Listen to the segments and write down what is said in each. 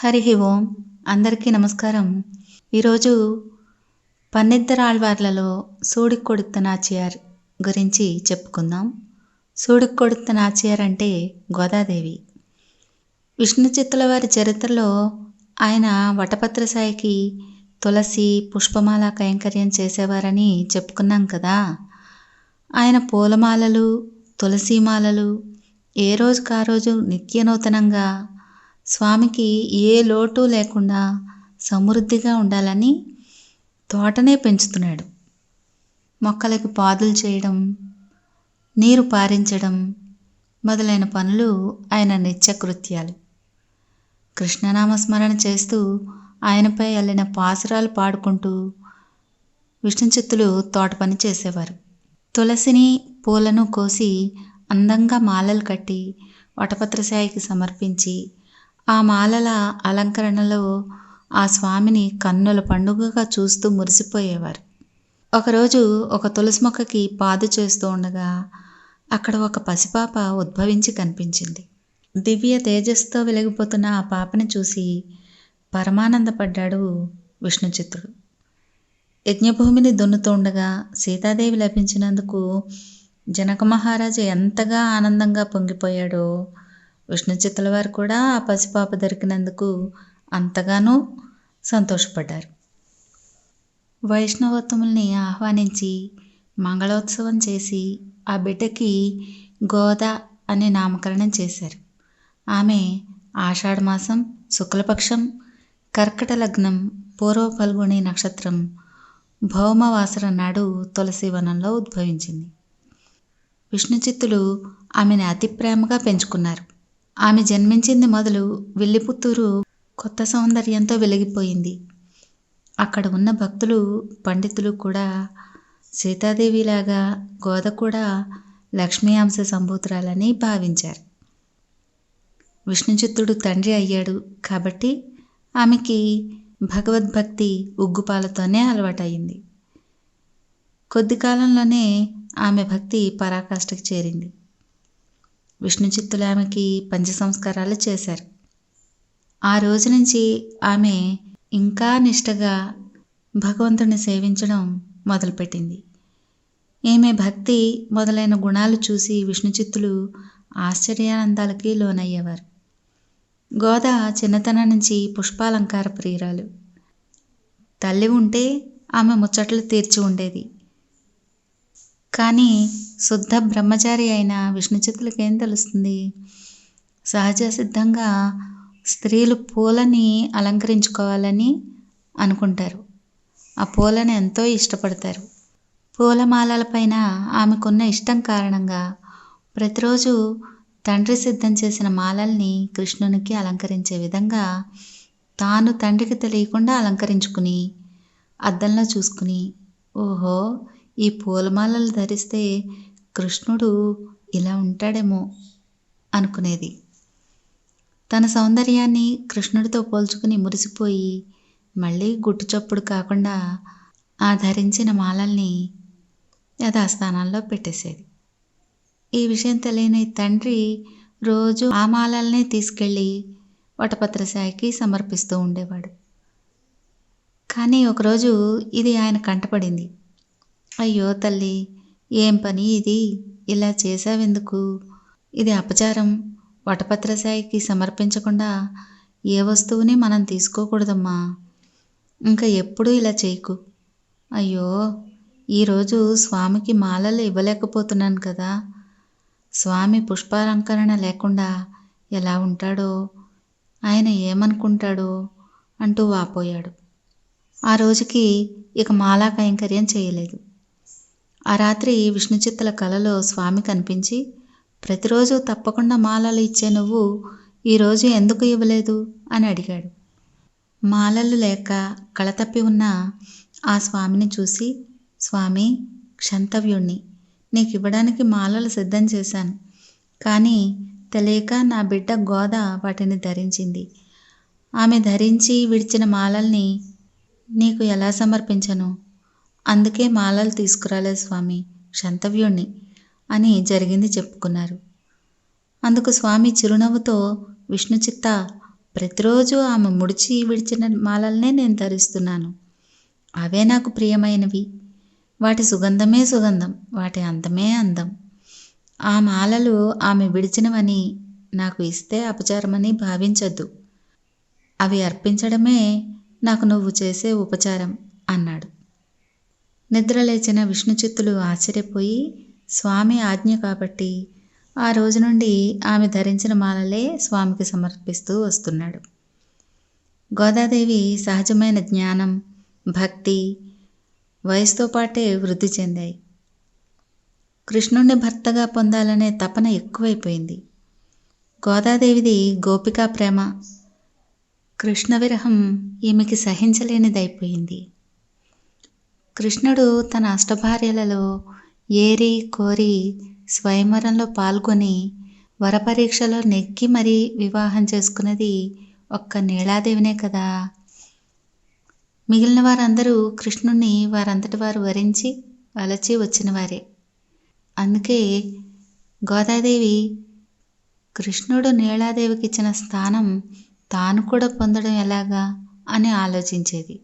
హరి ఓం. అందరికీ నమస్కారం. ఈరోజు పన్నెద్దరాళ్వార్లలో సూడికొడుత్త నాచియార్ గురించి చెప్పుకుందాం. సూడికొడుత్త నాచియార్ అంటే గోదాదేవి. విష్ణు చిత్తుల వారి చరిత్రలో ఆయన వటపత్ర సాయికి తులసి పుష్పమాల కైంకర్యం చేసేవారని చెప్పుకున్నాం కదా. ఆయన పూలమాలలు తులసిమాలలు ఏ రోజుకు ఆ రోజు నిత్యనూతనంగా స్వామికి ఏ లోటు లేకుండా సమృద్ధిగా ఉండాలని తోటనే పెంచుతున్నాడు. మొక్కలకి పాదులు చేయడం నీరు పారించడం మొదలైన పనులు ఆయన నిత్యకృత్యాలు. కృష్ణనామస్మరణ చేస్తూ ఆయనపై అల్లిన పాసురాలు పాడుకుంటూ విష్ణుచిత్తులు తోట పని చేసేవారు. తులసిని పూలను కోసి అందంగా మాలలు కట్టి వటపత్రశాయికి సమర్పించి ఆ మాలల అలంకరణలో ఆ స్వామిని కన్నుల పండుగగా చూస్తూ మురిసిపోయేవారు. ఒకరోజు ఒక తులసి మొక్కకి పాదు చేస్తూ ఉండగా అక్కడ ఒక పసిపాప ఉద్భవించి కనిపించింది. దివ్య తేజస్తో వెలిగిపోతున్న ఆ పాపని చూసి పరమానందపడ్డాడు విష్ణుచిత్తుడు. యజ్ఞభూమిని దున్నుతుండగా సీతాదేవి లభించినందుకు జనక మహారాజు ఎంతగా ఆనందంగా పొంగిపోయాడో విష్ణుచిత్తుల వారు కూడా ఆ పసిపాప దొరికినందుకు అంతగానో సంతోషపడ్డారు. వైష్ణవోత్తముల్ని ఆహ్వానించి మంగళోత్సవం చేసి ఆ బిడ్డకి గోద అనే నామకరణం చేశారు. ఆమె ఆషాఢమాసం శుక్లపక్షం కర్కట లగ్నం పూర్వ ఫల్గుణి నక్షత్రం భౌమవాసర నాడు తులసి వనంలో ఉద్భవించింది. విష్ణుచిత్తులు ఆమెను అతి ప్రేమగా పెంచుకున్నారు. ఆమె జన్మించింది మొదలు విల్లిపుత్తూరు కొత్త సౌందర్యంతో వెలిగిపోయింది. అక్కడ ఉన్న భక్తులు పండితులు కూడా సీతాదేవిలాగా గోద కూడా లక్ష్మీ అంశ సంభూతురాలని భావించారు. విష్ణుచిత్తుడు తండ్రి అయ్యాడు కాబట్టి ఆమెకి భగవద్భక్తి ఉగ్గుపాలతోనే అలవాటయింది. కొద్ది కాలంలోనే ఆమె భక్తి పరాకాష్ఠకు చేరింది. విష్ణు చిత్తులు ఆమెకి పంచ సంస్కారాలు చేశారు. ఆ రోజు నుంచి ఆమె ఇంకా నిష్టగా భగవంతుని సేవించడం మొదలుపెట్టింది. ఈమె భక్తి మొదలైన గుణాలు చూసి విష్ణు చిత్తులు ఆశ్చర్యానందాలకి లోనయ్యేవారు. గోద చిన్నతనం నుంచి పుష్పాలంకార ప్రియురాలు. తల్లి ఉంటే ఆమె ముచ్చట్లు తీర్చి ఉండేది. కానీ శుద్ధ బ్రహ్మచారి అయిన విష్ణుచిత్తులకి ఏం తెలుస్తుంది? సహజ సిద్ధంగా స్త్రీలు పూలని అలంకరించుకోవాలని అనుకుంటారు. ఆ పూలను ఎంతో ఇష్టపడతారు. పూలమాలలపైన ఆమెకున్న ఇష్టం కారణంగా ప్రతిరోజు తండ్రి సిద్ధం చేసిన మాలల్ని కృష్ణునికి అలంకరించే విధంగా తాను తండ్రికి తెలియకుండా అలంకరించుకుని అద్దంలో చూసుకుని ఓహో ఈ పూలమాలలు ధరిస్తే కృష్ణుడు ఇలా ఉంటాడేమో అనుకునేది. తన సౌందర్యాన్ని కృష్ణుడితో పోల్చుకుని మురిసిపోయి మళ్ళీ గుట్టు చప్పుడు కాకుండా ఆ ధరించిన మాలల్ని యథాస్థానాల్లో పెట్టేసేది. ఈ విషయం తెలియని తండ్రి రోజు ఆ మాలల్నే తీసుకెళ్ళి వటపత్ర సాయికి సమర్పిస్తూ ఉండేవాడు. కానీ ఒకరోజు ఇది ఆయన కంటపడింది. అయ్యో తల్లి ఏం పని ఇది? ఇలా చేసావెందుకు ఇది అపచారం. వటపత్రసాయికి సమర్పించకుండా ఏ వస్తువుని మనం తీసుకోకూడదమ్మా. ఇంకా ఎప్పుడూ ఇలా చేయకు. అయ్యో ఈరోజు స్వామికి మాలలు ఇవ్వలేకపోతున్నాను కదా. స్వామి పుష్పాలంకరణ లేకుండా ఎలా ఉంటాడో ఆయన ఏమనుకుంటాడో అంటూ వాపోయాడు. ఆ రోజుకి ఇక మాలా కైంకర్యం చేయలేదు. ఆ రాత్రి విష్ణుచిత్తుల కలలో స్వామి కనిపించి ప్రతిరోజు తప్పకుండా మాలలు ఇచ్చే నువ్వు ఈరోజు ఎందుకు ఇవ్వలేదు? అని అడిగాడు. మాలలు లేక కళతప్పి ఉన్న ఆ స్వామిని చూసి స్వామి క్షంతవ్యుణ్ణి. నీకు ఇవ్వడానికి మాలలు సిద్ధం చేశాను. కానీ తెలియక నా బిడ్డ గోద వాటిని ధరించింది. ఆమె ధరించి విడిచిన మాలల్ని నీకు ఎలా సమర్పించను? అందుకే మాలలు తీసుకురాలేదు స్వామి క్షంతవ్యుణ్ణి అని జరిగింది చెప్పుకున్నారు. అందుకు స్వామి చిరునవ్వుతో విష్ణుచిత్త ప్రతిరోజు ఆమె ముడిచి విడిచిన మాలల్నే నేను ధరిస్తున్నాను. అవే నాకు ప్రియమైనవి. వాటి సుగంధమే సుగంధం వాటి అందమే అందం. ఆ మాలలు ఆమె విడిచినవని నాకు ఇస్తే అపచారమని భావించద్దు. అవి అర్పించడమే నాకు నువ్వు చేసే ఉపచారం అన్నాడు. నిద్రలేచిన విష్ణుచిత్తులు ఆశ్చర్యపోయి స్వామి ఆజ్ఞ కాబట్టి ఆ రోజు నుండి ఆమె ధరించిన మాలలే స్వామికి సమర్పిస్తూ వస్తున్నాడు. గోదాదేవి సహజమైన జ్ఞానం భక్తి వయసుతో పాటే వృద్ధి చెందాయి. కృష్ణుణ్ణి భర్తగా పొందాలనే తపన ఎక్కువైపోయింది. గోదాదేవిది గోపికా ప్రేమ కృష్ణ విరహం ఈమెకి సహించలేనిదైపోయింది. కృష్ణుడు తన అష్టభార్యలలో ఏరి కోరి స్వయంవరంలో పాల్గొని వరపరీక్షలో నెగ్గి మరీ వివాహం చేసుకున్నది ఒక్క నీలాదేవినే కదా. మిగిలిన వారందరూ కృష్ణుణ్ణి వారంతటి వారు వరించి వలచి వచ్చిన వారే. అందుకే గోదాదేవి కృష్ణుడు నీలాదేవికి ఇచ్చిన స్థానం తాను కూడా పొందడం ఎలాగా అని ఆలోచించేది.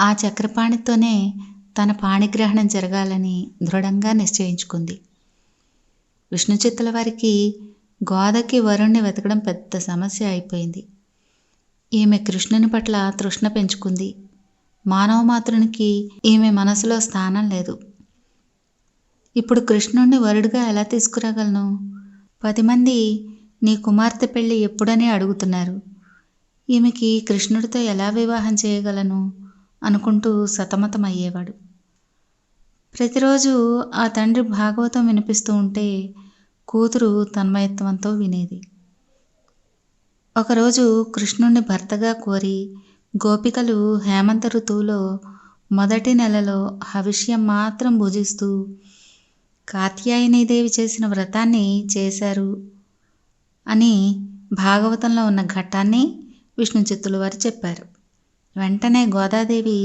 ఆ చక్రపాణితోనే తన పాణిగ్రహణం జరగాలని దృఢంగా నిశ్చయించుకుంది. విష్ణుచిత్తుల వారికి గోదకి వరుణ్ణి వెతకడం పెద్ద సమస్య అయిపోయింది. ఈమె కృష్ణుని పట్ల తృష్ణ పెంచుకుంది. మానవ మాతృనికి ఈమె మనసులో స్థానం లేదు. ఇప్పుడు కృష్ణుణ్ణి వరుడుగా ఎలా తీసుకురాగలను? పది మంది నీ కుమార్తె పెళ్ళి ఎప్పుడని అడుగుతున్నారు. ఈమెకి కృష్ణుడితో ఎలా వివాహం చేయగలను? అనుకుంటూ సతమతమయ్యేవాడు. ప్రతిరోజు ఆ తండ్రి భాగవతం వినిపిస్తూ ఉంటే కూతురు తన్మయత్వంతో వినేది. ఒకరోజు కృష్ణుణ్ణి భర్తగా కోరి గోపికలు హేమంత ఋతువులో మొదటి నెలలో హవిష్యం మాత్రం భుజిస్తూ కాత్యాయనీదేవి చేసిన వ్రతాన్ని చేశారు అని భాగవతంలో ఉన్న ఘట్టాన్ని విష్ణు చిత్తుల వారు చెప్పారు. వెంటనే గోదాదేవి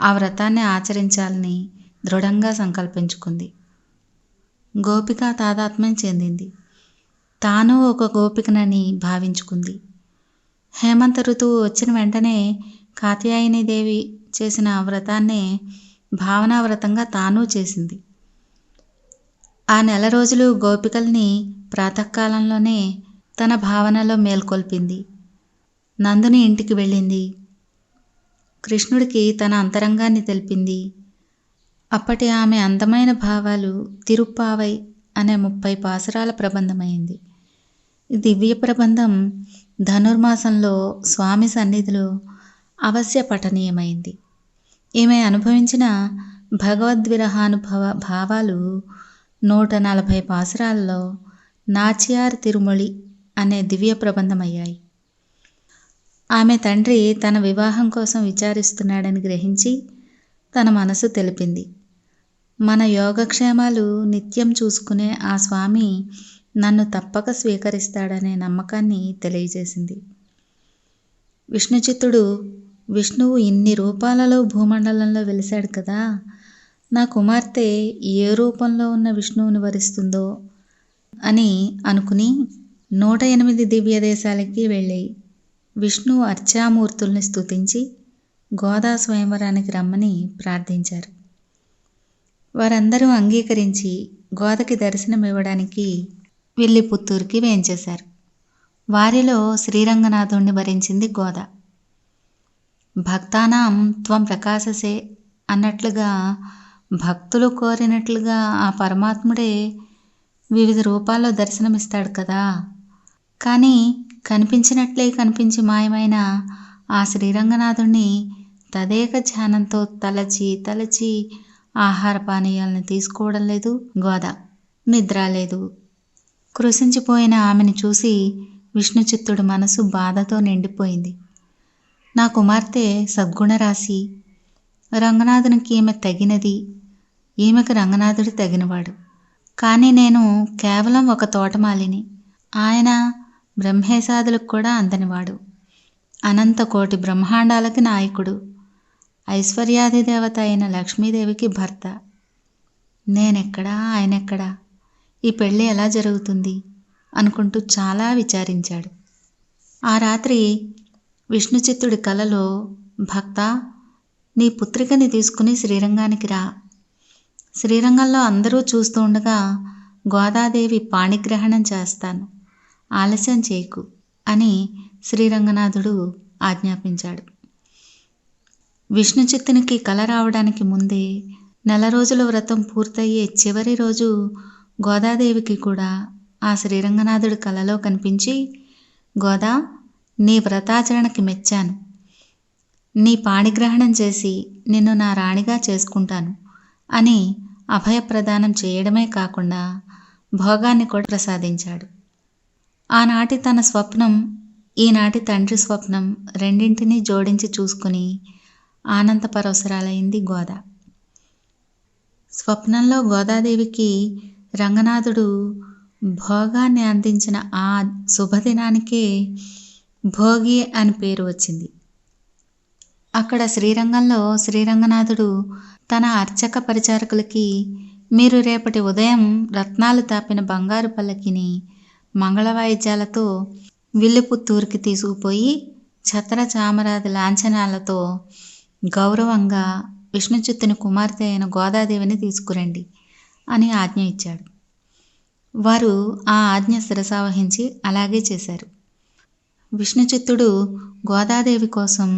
ఆ వ్రతాన్ని ఆచరించాలని దృఢంగా సంకల్పించుకుంది. గోపిక తాదాత్మ్యం చెందింది. తాను ఒక గోపికనని భావించుకుంది. హేమంత ఋతువు వచ్చిన వెంటనే కాత్యాయనీదేవి చేసిన వ్రతాన్నే భావనా వ్రతంగా తాను చేసింది. ఆ నెల రోజులు గోపికల్ని ప్రాతకాలంలోనే తన భావనలో మేల్కొల్పింది. నందుని ఇంటికి వెళ్ళింది. కృష్ణుడికి తన అంతరంగాన్ని తెలిపింది. అప్పటి ఆమె అందమైన భావాలు తిరుప్పావై అనే ముప్పై పాసురాల ప్రబంధమైంది. ఈ దివ్య ప్రబంధం ధనుర్మాసంలో స్వామి సన్నిధిలో అవశ్య పఠనీయమైంది. ఈమె అనుభవించిన భగవద్విరహానుభవ భావాలు నూట నలభై పాసురాల్లో నాచియార్ తిరుమొళి అనే దివ్య ప్రబంధమయ్యాయి. ఆమె తండ్రి తన వివాహం కోసం విచారిస్తున్నాడని గ్రహించి తన మనసు తెలిపింది. మన యోగక్షేమాలు నిత్యం చూసుకునే ఆ స్వామి నన్ను తప్పక స్వీకరిస్తాడనే నమ్మకాన్ని తెలియజేసింది. విష్ణుచిత్తుడు విష్ణువు ఇన్ని రూపాలలో భూమండలంలో వెలిశాడు కదా! నా కుమార్తె ఏ రూపంలో ఉన్న విష్ణువుని వరిస్తుందో అని అనుకుని నూట ఎనిమిది దివ్య దేశాలకి వెళ్ళాయి. విష్ణు అర్చామూర్తుల్ని స్తుతించి గోదా స్వయంవరానికి రమ్మని ప్రార్థించారు. వారందరూ అంగీకరించి గోదకి దర్శనమివ్వడానికి వెళ్ళి పుత్తూరుకి వేయించేశారు వారిలో శ్రీరంగనాథుణ్ణి భరించింది గోద. భక్తానాం త్వం ప్రకాశసే అన్నట్లుగా భక్తులు కోరినట్లుగా ఆ పరమాత్ముడే వివిధ రూపాల్లో దర్శనమిస్తాడు కదా. కానీ కనిపించినట్లే కనిపించి మాయమైన ఆ శ్రీరంగనాథుణ్ణి తదేక ధ్యానంతో తలచి తలచి ఆహార పానీయాలను తీసుకోవడం లేదు గోద నిద్ర లేదు. కృషించిపోయిన ఆమెను చూసి విష్ణుచిత్తుడు మనసు బాధతో నిండిపోయింది. నా కుమార్తె సద్గుణరాశి. రంగనాథునికి ఈమె తగినది. ఈమెకు రంగనాథుడు తగినవాడు. కానీ నేను కేవలం ఒక తోటమాలిని. ఆయన బ్రహ్మేశాదులకు కూడా అందనివాడు అనంత కోటి బ్రహ్మాండాలకి నాయకుడు. ఐశ్వర్యాది దేవత అయిన లక్ష్మీదేవికి భర్త. నేనెక్కడా? ఆయనెక్కడా? ఈ పెళ్ళి ఎలా జరుగుతుంది? అనుకుంటూ చాలా విచారించాడు. ఆ రాత్రి విష్ణుచిత్తుడి కలలో భక్త నీ పుత్రికని తీసుకుని శ్రీరంగానికి రా. శ్రీరంగంలో అందరూ చూస్తూ ఉండగా గోదాదేవి పాణిగ్రహణం చేస్తాను. ఆలస్యం చేయకు అని శ్రీరంగనాథుడు ఆజ్ఞాపించాడు. విష్ణుచిత్తునికి కల రావడానికి ముందే నెల రోజుల వ్రతం పూర్తయ్యే చివరి రోజు గోదాదేవికి కూడా ఆ శ్రీరంగనాథుడి కలలో కనిపించి గోదా నీ వ్రతాచరణకి మెచ్చాను. నీ పాణిగ్రహణం చేసి నిన్ను నా రాణిగా చేసుకుంటాను అని అభయప్రదానం చేయడమే కాకుండా భోగాన్ని కూడా ప్రసాదించాడు. ఆనాటి తన స్వప్నం ఈనాటి తండ్రి స్వప్నం రెండింటినీ జోడించి చూసుకుని ఆనందపరవసరాలైంది గోద. స్వప్నంలో గోదాదేవికి రంగనాథుడు భోగాన్ని అందించిన ఆ శుభదినానికే భోగి అని పేరు వచ్చింది. అక్కడ శ్రీరంగంలో శ్రీరంగనాథుడు తన అర్చక పరిచారకులకి మీరు రేపటి ఉదయం రత్నాలు తాపిన బంగారు పల్లకిని మంగళ వాయిద్యాలతో విల్లుపుత్తూరుకి తీసుకుపోయి ఛత్ర చామరాది లాంఛనాలతో గౌరవంగా విష్ణుచిత్తుని కుమార్తె అయిన గోదాదేవిని తీసుకురండి అని ఆజ్ఞ ఇచ్చాడు. వారు ఆ ఆజ్ఞ శిరసావహించి అలాగే చేశారు. విష్ణుచిత్తుడు గోదాదేవి కోసం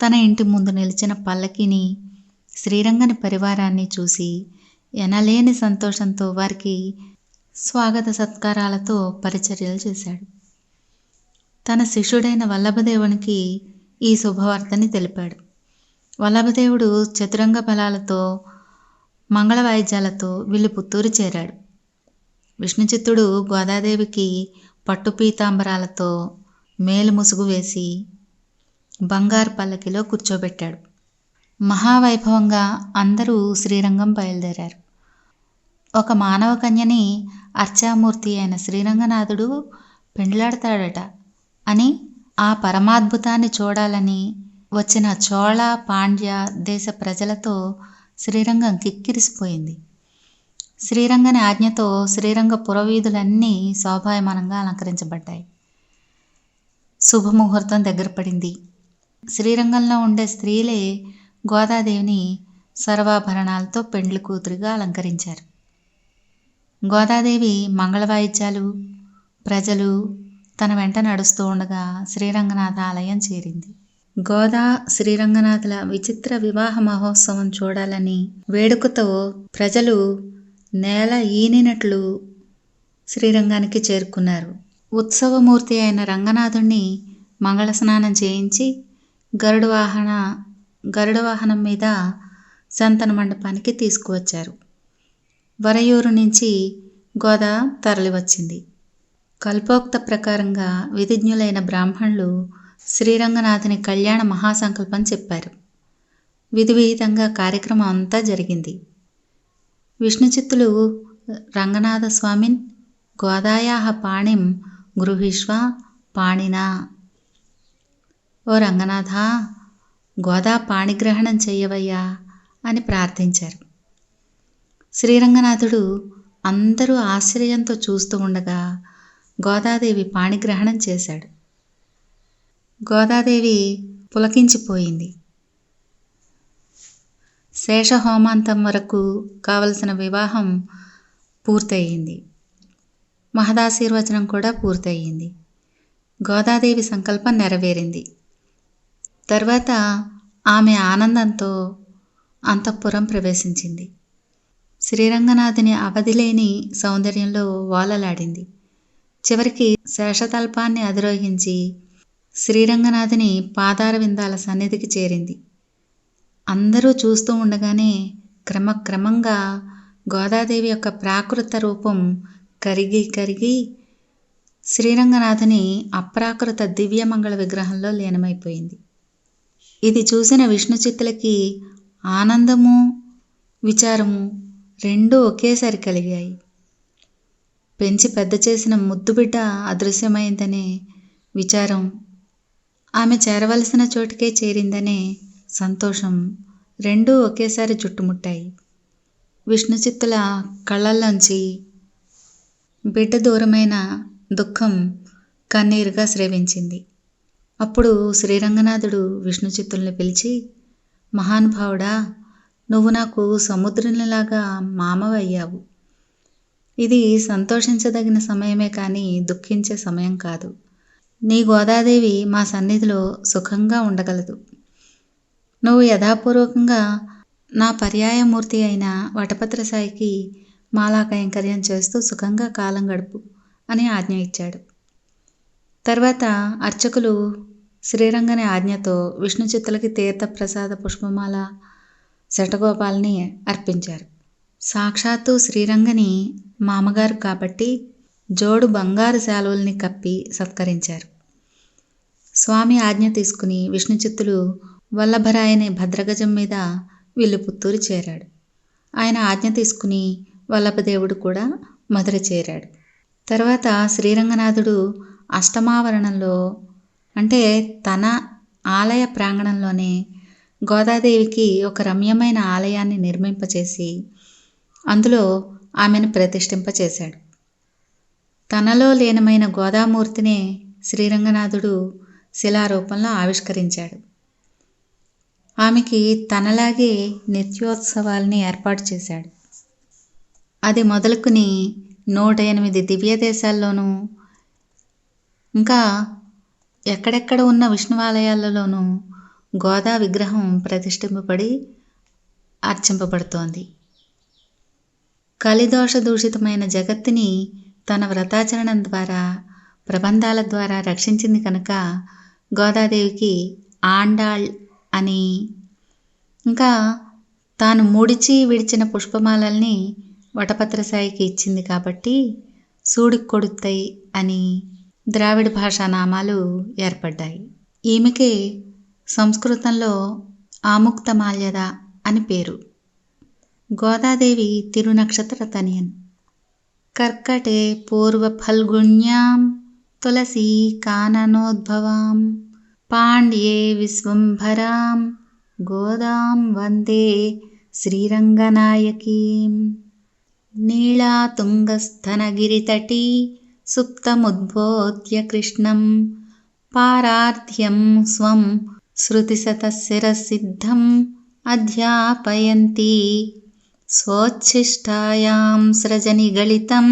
తన ఇంటి ముందు నిలిచిన పల్లకిని శ్రీరంగని పరివారాన్ని చూసి ఎనలేని సంతోషంతో వారికి స్వాగత సత్కారాలతో పరిచర్యలు చేశాడు. తన శిష్యుడైన వల్లభదేవునికి ఈ శుభవార్తని తెలిపాడు. వల్లభదేవుడు చతురంగ బలాలతో మంగళ వాయిద్యాలతో వీళ్ళు పుత్తూరు చేరాడు. విష్ణుచిత్తుడు గోదాదేవికి పట్టు పీతాంబరాలతో మేలు ముసుగు వేసి బంగారు పల్లకిలో కూర్చోబెట్టాడు. మహావైభవంగా అందరూ శ్రీరంగం బయలుదేరారు. ఒక మానవ కన్యని అర్చామూర్తి అయిన శ్రీరంగనాథుడు పెండ్లాడతాడట. అని ఆ పరమాద్భుతాన్ని చూడాలని వచ్చిన చోళ పాండ్య దేశ ప్రజలతో శ్రీరంగం కిక్కిరిసిపోయింది. శ్రీరంగని ఆజ్ఞతో శ్రీరంగ పురవీధులన్నీ శోభాయమానంగా అలంకరించబడ్డాయి. శుభముహూర్తం దగ్గర పడింది. శ్రీరంగంలో ఉండే స్త్రీలే గోదాదేవిని సర్వాభరణాలతో పెండ్లి కూతురిగా అలంకరించారు. గోదాదేవి మంగళవాయిద్యాలు ప్రజలు తన వెంట నడుస్తూ ఉండగా శ్రీరంగనాథ ఆలయం చేరింది. గోదా శ్రీరంగనాథుల విచిత్ర వివాహ మహోత్సవం చూడాలని వేడుకతో ప్రజలు నేల ఈనినట్లు శ్రీరంగానికి చేరుకున్నారు. ఉత్సవమూర్తి అయిన రంగనాథుణ్ణి మంగళ స్నానం చేయించి గరుడవాహన వాహన వాహనం మీద సంతన మండపానికి తీసుకువచ్చారు. వరయూరు నుంచి గోదా తరలివచ్చింది. కల్పోక్త ప్రకారంగా విధిజ్ఞులైన బ్రాహ్మణులు శ్రీరంగనాథుని కళ్యాణ మహాసంకల్పం చెప్పారు. విధివిహితంగా కార్యక్రమం అంతా జరిగింది. విష్ణుచిత్తులు రంగనాథ స్వామిన్ గోదాయాహ పాణిం గృహీష్వ పాణినా. ఓ రంగనాథ గోదా పాణిగ్రహణం చెయ్యవయ్యా అని ప్రార్థించారు. శ్రీరంగనాథుడు అందరూ ఆశ్చర్యంతో చూస్తూ ఉండగా గోదాదేవి పాణిగ్రహణం చేశాడు. గోదాదేవి పులకించిపోయింది. శేషహోమాంతం వరకు కావలసిన వివాహం పూర్తయింది. మహదాశీర్వచనం కూడా పూర్తయింది. గోదాదేవి సంకల్పం నెరవేరింది. తర్వాత ఆమె ఆనందంతో అంతఃపురం ప్రవేశించింది. శ్రీరంగనాథుని అవధిలేని సౌందర్యంలో వాలలాడింది. చివరికి శేషతల్పాన్ని అధిరోహించి శ్రీరంగనాథుని పాదార విందాల సన్నిధికి చేరింది. అందరూ చూస్తూ ఉండగానే క్రమక్రమంగా గోదాదేవి యొక్క ప్రాకృత రూపం కరిగి కరిగి శ్రీరంగనాథుని అప్రాకృత దివ్యమంగళ విగ్రహంలో లీనమైపోయింది. ఇది చూసిన విష్ణుచిత్తులకి ఆనందము విచారము రెండూ ఒకేసారి కలిగాయి. పెంచి పెద్ద చేసిన ముద్దుబిడ్డ అదృశ్యమైందనే విచారం. ఆమె చేరవలసిన చోటుకే చేరిందనే సంతోషం రెండూ ఒకేసారి చుట్టుముట్టాయి. విష్ణుచిత్తుల కళ్ళల్లోంచి బిడ్డ దూరమైన దుఃఖం కన్నీరుగా స్రవించింది. అప్పుడు శ్రీరంగనాథుడు విష్ణుచిత్తుల్ని పిలిచి మహానుభావుడా నువ్వు నాకు సముద్రునిలాగా మామవయ్యావు. ఇది సంతోషించదగిన సమయమే కానీ దుఃఖించే సమయం కాదు. నీ గోదాదేవి మా సన్నిధిలో సుఖంగా ఉండగలదు. నువ్వు యథాపూర్వకంగా నా పర్యాయమూర్తి అయిన వటపత్ర సాయికి మాలా కైంకర్యం చేస్తూ సుఖంగా కాలం గడుపు అని ఆజ్ఞ ఇచ్చాడు. తర్వాత అర్చకులు శ్రీరంగని ఆజ్ఞతో విష్ణు చిత్తులకి తీర్థప్రసాద పుష్పమాల శటగోపాల్ని అర్పించారు. సాక్షాత్తు శ్రీరంగని మామగారు కాబట్టి జోడు బంగారు శాలువల్ని కప్పి సత్కరించారు. స్వామి ఆజ్ఞ తీసుకుని విష్ణుచిత్తులు వల్లభరాయనే వల్లభరాయని భద్రగజం మీద విల్లుపుత్తూరు చేరాడు. ఆయన ఆజ్ఞ తీసుకుని వల్లభదేవుడు కూడా మధుర చేరాడు. తర్వాత శ్రీరంగనాథుడు అష్టమావరణంలో అంటే తన ఆలయ ప్రాంగణంలోనే గోదాదేవికి ఒక రమ్యమైన ఆలయాన్ని నిర్మింపచేసి అందులో ఆమెను ప్రతిష్ఠింపచేశాడు. తనలో లీనమైన గోదామూర్తినే శ్రీరంగనాథుడు శిలారూపంలో ఆవిష్కరించాడు. ఆమెకి తనలాగే నిత్యోత్సవాల్ని ఏర్పాటు చేశాడు. అది మొదలుకుని నూట ఎనిమిది దివ్య దేశాల్లోనూ ఇంకా ఎక్కడెక్కడ ఉన్న విష్ణువాలయాలలోనూ గోదా విగ్రహం ప్రతిష్ఠింపబడి అర్చింపబడుతోంది. కలిదోష దూషితమైన జగత్తుని తన వ్రతాచరణం ద్వారా ప్రబంధాల ద్వారా రక్షించింది కనుక గోదాదేవికి ఆండాళ్ అని. ఇంకా తాను ముడిచి విడిచిన పుష్పమాలల్ని వటపత్రసాయికి ఇచ్చింది కాబట్టి సూడి కొడుతాయి అని ద్రావిడ భాషా నామాలు ఏర్పడ్డాయి. ఈమెకే సంస్కృతంలో ఆముక్తమాల్యద అని పేరు. గోదాదేవి తిరునక్షత్ర తనియన్. కర్కటే పూర్వ ఫల్గుణ్యాం తులసీ కాననోద్భవాం పాండ్యే విశ్వంభరాం గోదాం వందే శ్రీరంగనాయకీం. నీళాతుంగస్థనగిరితటీ సుప్తముద్బోధ్య కృష్ణం పారార్థ్యం స్వం శృతిశతశిరసిద్ధం అధ్యాపయంతీ స్వోచ్ఛిష్టాయాం సృజనిగళితం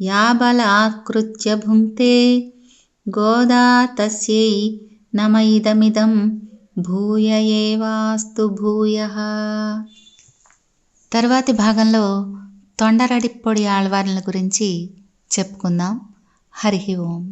గళితం బలాత్కృత్య భుంక్తే గోదా తస్యై నమ ఇదమిదం భూయ ఏవాస్తు భూయ తర్వాతి భాగంలో తొండరడిప్పొడి ఆళ్వార్ల గురించి చెప్పుకుందాం. హరి ఓం.